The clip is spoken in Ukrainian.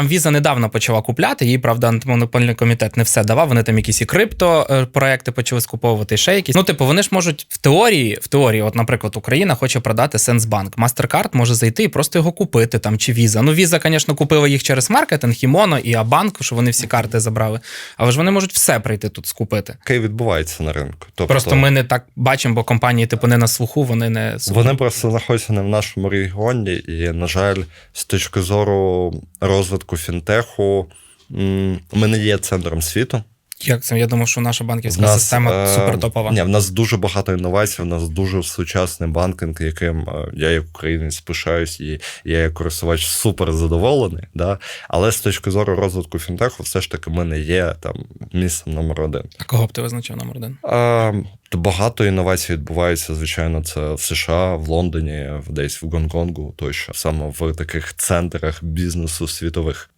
Там віза недавно почала купляти. Їй, правда, антимонопольний комітет не все давав. Вони там якісь і крипто е, проекти почали скуповувати, і ще якісь. Ну, типу, вони ж можуть в теорії, в теорії, от, наприклад, Україна хоче продати Сенсбанк. Мастеркард може зайти і просто його купити там чи віза. Ну, віза, звісно, купила їх через маркетинг, і Моно, і Абанк, що вони всі карти забрали. Але ж вони можуть все прийти тут скупити. Таке відбувається на ринку. Тобто, Просто ми не так бачимо, бо компанії, типу, не на слуху, вони не Вони просто знаходяться не в нашому регіоні, і, на жаль, з точки зору розвитку фінтеху, м, ми не є центром світу. Як це? Я думав, що наша банківська нас, система е, супертопова. Ні, в нас дуже багато інновацій, в нас дуже сучасний банкінг, яким е, я як українець пишаюсь, і я як користувач супер задоволений. Да? Але з точки зору розвитку фінтеху, все ж таки ми не є там місцем номер один. А кого б ти визначив номер один? А, то багато інновацій відбувається, звичайно, це в США, в Лондоні, десь в Гонконгу, тощо саме в таких центрах бізнесу світових.